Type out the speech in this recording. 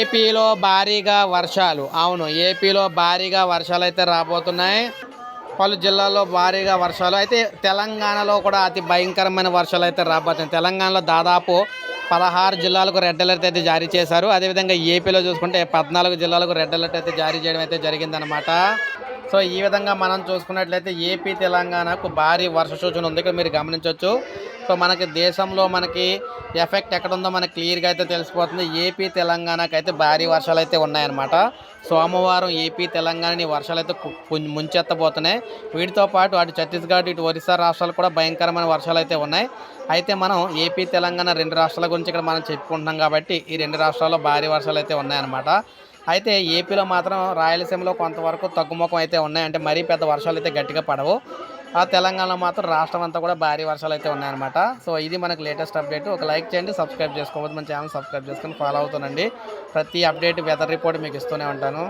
ఏపీలో భారీగా వర్షాలు. అవును ఏపీలో భారీగా వర్షాలు అయితే రాబోతున్నాయి. పలు జిల్లాల్లో భారీగా వర్షాలు. అయితే తెలంగాణలో కూడా అతి భయంకరమైన వర్షాలు అయితే రాబోతున్నాయి. తెలంగాణలో దాదాపు పదహారు జిల్లాలకు రెడ్ అలర్ట్ అయితే జారీ చేశారు. అదేవిధంగా ఏపీలో చూసుకుంటే పద్నాలుగు జిల్లాలకు రెడ్ అలర్ట్ అయితే జారీ చేయడం అయితే జరిగిందనమాట సో ఈ విధంగా మనం చూసుకున్నట్లయితే ఏపీ తెలంగాణకు భారీ వర్ష సూచన ఉంది. ఇక్కడ మీరు గమనించవచ్చు. సో మనకి దేశంలో మనకి ఎఫెక్ట్ ఎక్కడ ఉందో మనకి క్లియర్గా అయితే తెలిసిపోతుంది. ఏపీ తెలంగాణకు అయితే భారీ వర్షాలు అయితే ఉన్నాయన్నమాట. సోమవారం ఏపీ తెలంగాణని వర్షాలు అయితే ముంచెత్తబోతున్నాయి. వీటితో పాటు అటు ఛత్తీస్గఢ్ ఇటు ఒరిస్సా రాష్ట్రాలు కూడా భయంకరమైన వర్షాలు అయితే ఉన్నాయి. అయితే మనం ఏపీ తెలంగాణ రెండు రాష్ట్రాల గురించి ఇక్కడ మనం చెప్పుకుంటున్నాం కాబట్టి ఈ రెండు రాష్ట్రాల్లో భారీ వర్షాలు అయితే ఉన్నాయన్నమాట. అయితే ఏపీలో మాత్రం రాయలసీమలో కొంతవరకు తగ్గుముఖం అయితే ఉన్నాయి. అంటే మరీ పెద్ద వర్షాలు అయితే గట్టిగా పడవు. ఆ తెలంగాణలో మాత్రం రాష్ట్రం అంతా కూడా భారీ వర్షాలు అయితే ఉన్నాయన్నమాట. సో ఇది మనకు లేటెస్ట్ అప్డేట్. ఒక లైక్ చేయండి సబ్స్క్రైబ్ చేసుకోవద్దు. మన ఛానల్ సబ్స్క్రైబ్ చేసుకొని ఫాలో అవుతానండి ప్రతి అప్డేట్ వెదర్ రిపోర్ట్ మీకు ఇస్తూనే ఉంటాను.